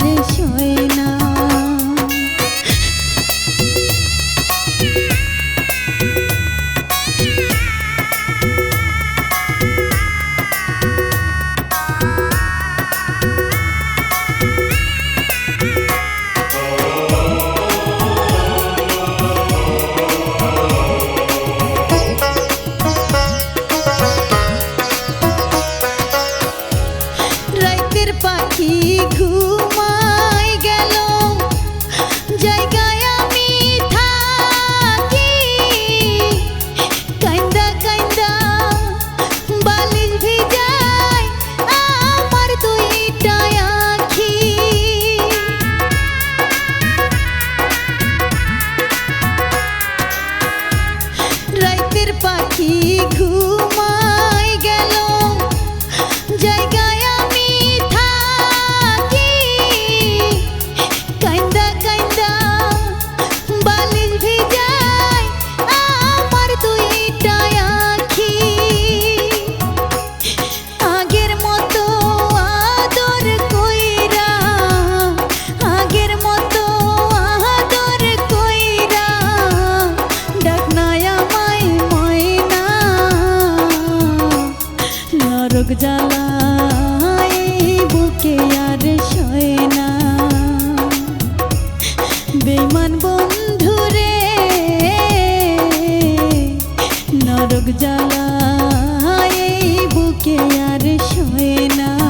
আর না। বেমান বন্ধুরে নরক জ্বালা এই বুকে আর সয়ে না।